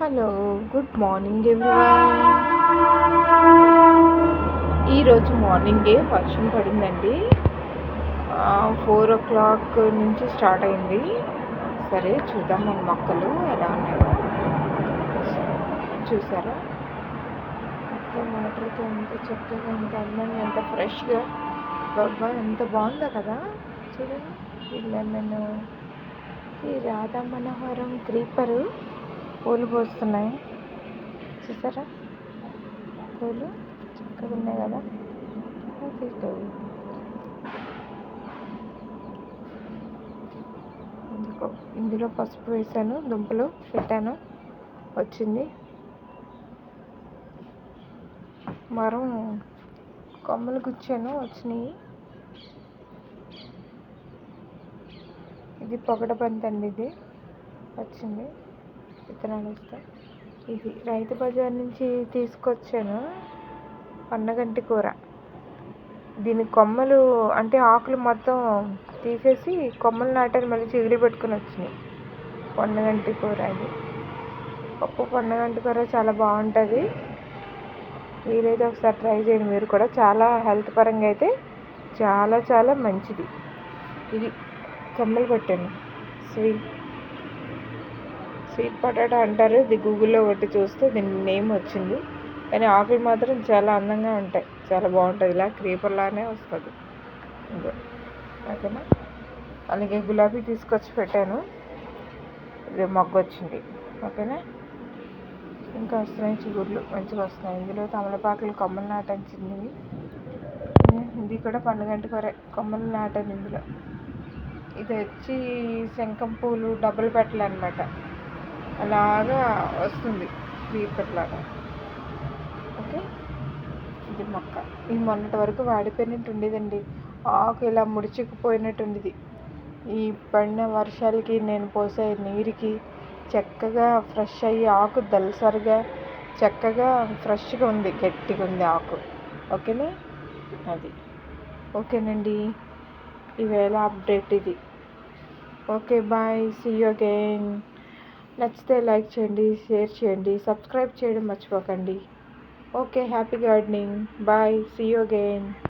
Hello good morning everyone. ఈరోజు మార్నింగే వర్షం పడిందండి. ఫోర్ ఓ క్లాక్ నుంచి స్టార్ట్ అయింది. సరే చూద్దాం మన మొక్కలు ఎలా ఉన్నాయో. చూసారా? ఎంత వాటర్తో ఎంత చక్కగా ఎంత అందంగా ఎంత ఫ్రెష్గా. బాబా ఎంత బాగుందో కదా. చూడండి ఈ నేను ఈ రాధా మనోహరం క్రీపరు. పూలు పూస్తున్నాయి. చూసారా? పూలు చక్కగా ఉన్నాయి కదా? ఇందులో ఇందులో పసుపు వేసాను దుంపలు పెట్టాను వచ్చింది. మరం కొమ్మలు గుచ్చాను వచ్చినాయి. ఇది పొగడ బంతి ఇది వచ్చింది. విత్తనాలు వస్తాయి. ఇది రైతు బజార్ నుంచి తీసుకొచ్చాను పన్నగంటి కూర. దీని కొమ్మలు అంటే ఆకులు మొత్తం తీసేసి కొమ్మలు నాటాను మళ్ళీ చిగురి పెట్టుకుని వచ్చినాయి. పొన్నగంటి కూర అది. పప్పు పొన్నగంటి కూర చాలా బాగుంటుంది. వీలైతే ఒకసారి ట్రై చేయండి మీరు కూడా చాలా హెల్త్ పరంగా అయితే చాలా చాలా మంచిది. ఇది కొమ్మలు పెట్టాను స్వీట్ స్వీట్ పొటాటో అంటారు. ఇది గూగుల్లో కొట్టి చూస్తే దీని నేమ్ వచ్చింది. కానీ ఆకులు మాత్రం చాలా అందంగా ఉంటాయి. చాలా బాగుంటుంది. ఇలా క్రీపర్లానే వస్తుంది. ఓకేనా? అలాగే గులాబీ తీసుకొచ్చి పెట్టాను. ఇది మొగ్గ వచ్చింది. ఓకేనా? ఇంకా వస్తున్నాయి చిగుర్లు. మంచిగా వస్తున్నాయి. ఇందులో తమలపాకులు కొమ్మలు నాటించింది ఇది కూడా పండుగంటి కూర. కొమ్మలు నాటాను ఇందులో. ఇది వచ్చి శంఖం పూలు డబ్బులు పెట్టాలన్నమాట అలాగా వస్తుంది క్రీపర్ ఓకే? ఇది మొక్క. ఇది మొన్నటి వరకు వాడిపోయినట్టు ఉండేదండి. ఆకు ఇలా ముడిచుకుపోయినట్టు ఉండేది ఈ పడిన వర్షాలకి నేను పోసే నీరుకి చక్కగా ఫ్రెష్ అయ్యి ఆకు దలసరిగా చక్కగా ఫ్రెష్గా ఉంది గట్టిగా ఉంది ఆకు. ఓకేనా? అది. ఓకేనండి. ఈవేళ అప్డేట్ ఇది. Okay bye. See you again నచ్చితే లైక్ చేయండి షేర్ చేయండి సబ్స్క్రైబ్ చేయడం మర్చిపోకండి. Okay happy gardening. Bye see you again.